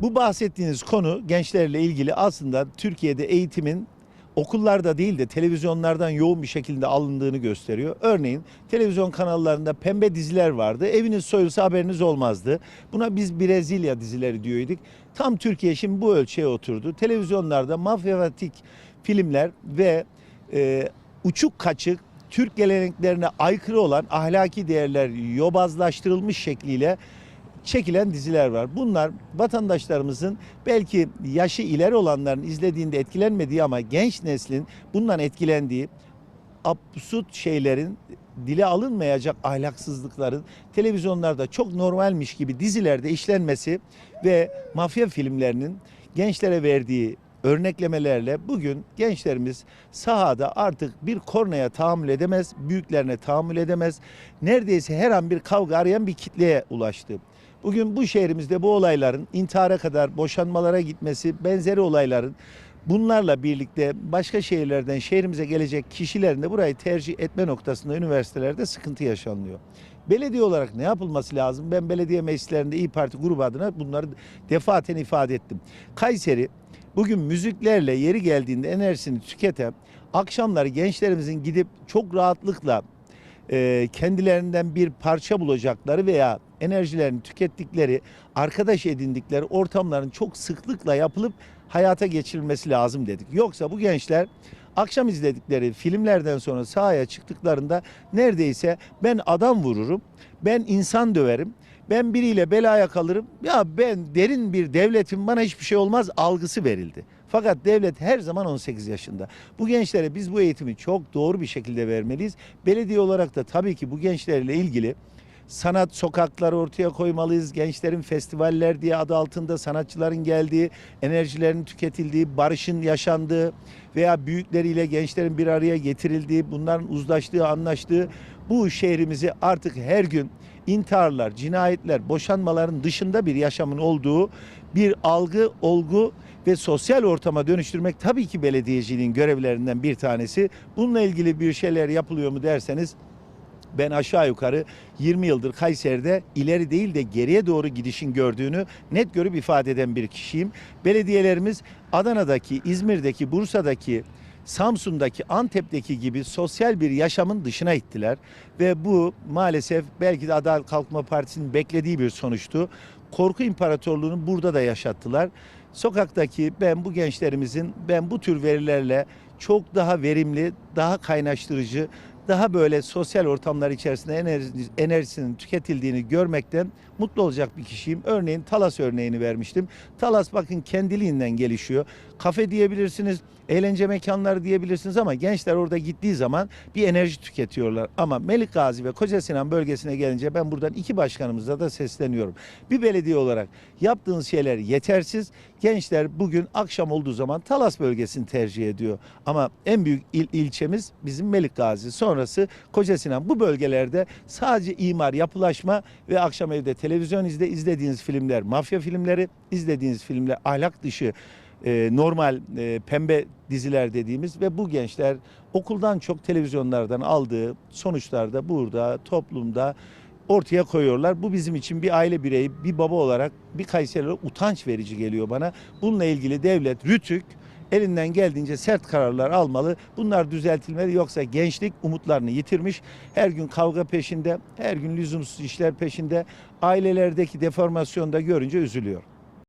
Bu bahsettiğiniz konu gençlerle ilgili aslında Türkiye'de eğitimin okullarda değil de televizyonlardan yoğun bir şekilde alındığını gösteriyor. Örneğin televizyon kanallarında pembe diziler vardı. Eviniz soyulsa haberiniz olmazdı. Buna biz Brezilya dizileri diyorduk. Tam Türkiye şimdi bu ölçüye oturdu. Televizyonlarda mafyatik filmler ve e, uçuk kaçık Türk geleneklerine aykırı olan ahlaki değerler yobazlaştırılmış şekliyle çekilen diziler var. Bunlar vatandaşlarımızın belki yaşı ileri olanların izlediğinde etkilenmediği ama genç neslin bundan etkilendiği absürt şeylerin dile alınmayacak ahlaksızlıkların televizyonlarda çok normalmiş gibi dizilerde işlenmesi ve mafya filmlerinin gençlere verdiği örneklemelerle bugün gençlerimiz sahada artık bir kornaya tahammül edemez, büyüklerine tahammül edemez. Neredeyse her an bir kavga arayan bir kitleye ulaştı. Bugün bu şehrimizde bu olayların intihara kadar boşanmalara gitmesi, benzeri olayların bunlarla birlikte başka şehirlerden şehrimize gelecek kişilerin de burayı tercih etme noktasında üniversitelerde sıkıntı yaşanıyor. Belediye olarak ne yapılması lazım? Ben belediye meclislerinde İyi Parti grubu adına bunları defaten ifade ettim. Kayseri bugün müziklerle yeri geldiğinde enerjisini tüketen, akşamları gençlerimizin gidip çok rahatlıkla e, kendilerinden bir parça bulacakları veya enerjilerini tükettikleri, arkadaş edindikleri ortamların çok sıklıkla yapılıp hayata geçirilmesi lazım dedik. Yoksa bu gençler akşam izledikleri filmlerden sonra sahaya çıktıklarında neredeyse ben adam vururum, ben insan döverim, ben biriyle belaya kalırım. Ya ben derin bir devletim bana hiçbir şey olmaz algısı verildi. Fakat devlet her zaman 18 yaşında. Bu gençlere biz bu eğitimi çok doğru bir şekilde vermeliyiz. Belediye olarak da tabii ki bu gençlerle ilgili sanat sokakları ortaya koymalıyız. Gençlerin festivaller diye adı altında sanatçıların geldiği, enerjilerin tüketildiği, barışın yaşandığı veya büyükleriyle gençlerin bir araya getirildiği, bunların uzlaştığı, anlaştığı bu şehrimizi artık her gün intiharlar, cinayetler, boşanmaların dışında bir yaşamın olduğu bir algı, olgu ve sosyal ortama dönüştürmek tabii ki belediyeciliğin görevlerinden bir tanesi. Bununla ilgili bir şeyler yapılıyor mu derseniz ben aşağı yukarı 20 yıldır Kayseri'de ileri değil de geriye doğru gidişin gördüğünü net görüp ifade eden bir kişiyim. Belediyelerimiz Adana'daki, İzmir'deki, Bursa'daki, Samsun'daki, Antep'teki gibi sosyal bir yaşamın dışına ittiler. Ve bu maalesef belki de Adalet Kalkınma Partisi'nin beklediği bir sonuçtu. Korku imparatorluğunu burada da yaşattılar. Sokaktaki ben bu gençlerimizin ben bu tür verilerle çok daha verimli, daha kaynaştırıcı, daha böyle sosyal ortamlar içerisinde enerji, enerjisinin tüketildiğini görmekten mutlu olacak bir kişiyim. Örneğin Talas örneğini vermiştim. Talas bakın kendiliğinden gelişiyor. Kafe diyebilirsiniz, eğlence mekanları diyebilirsiniz ama gençler orada gittiği zaman bir enerji tüketiyorlar. Ama Melik Gazi ve Koca Sinan bölgesine gelince ben buradan iki başkanımıza da sesleniyorum. Bir belediye olarak yaptığınız şeyler yetersiz. Gençler bugün akşam olduğu zaman Talas bölgesini tercih ediyor. Ama en büyük il, ilçemiz bizim Melik Gazi. Sonrası Koca Sinan. Bu bölgelerde sadece imar, yapılaşma ve akşam evde televizyon izle izlediğiniz filmler, mafya filmleri, izlediğiniz filmler ahlak dışı e, normal e, pembe diziler dediğimiz ve bu gençler okuldan çok televizyonlardan aldığı sonuçlarda burada toplumda ortaya koyuyorlar. Bu bizim için bir aile bireyi, bir baba olarak bir Kayseri olarak utanç verici geliyor bana. Bununla ilgili devlet, RÜTÜK elinden geldiğince sert kararlar almalı. Bunlar düzeltilmeli yoksa gençlik umutlarını yitirmiş. Her gün kavga peşinde, her gün lüzumsuz işler peşinde. Ailelerdeki deformasyonu da görünce üzülüyor.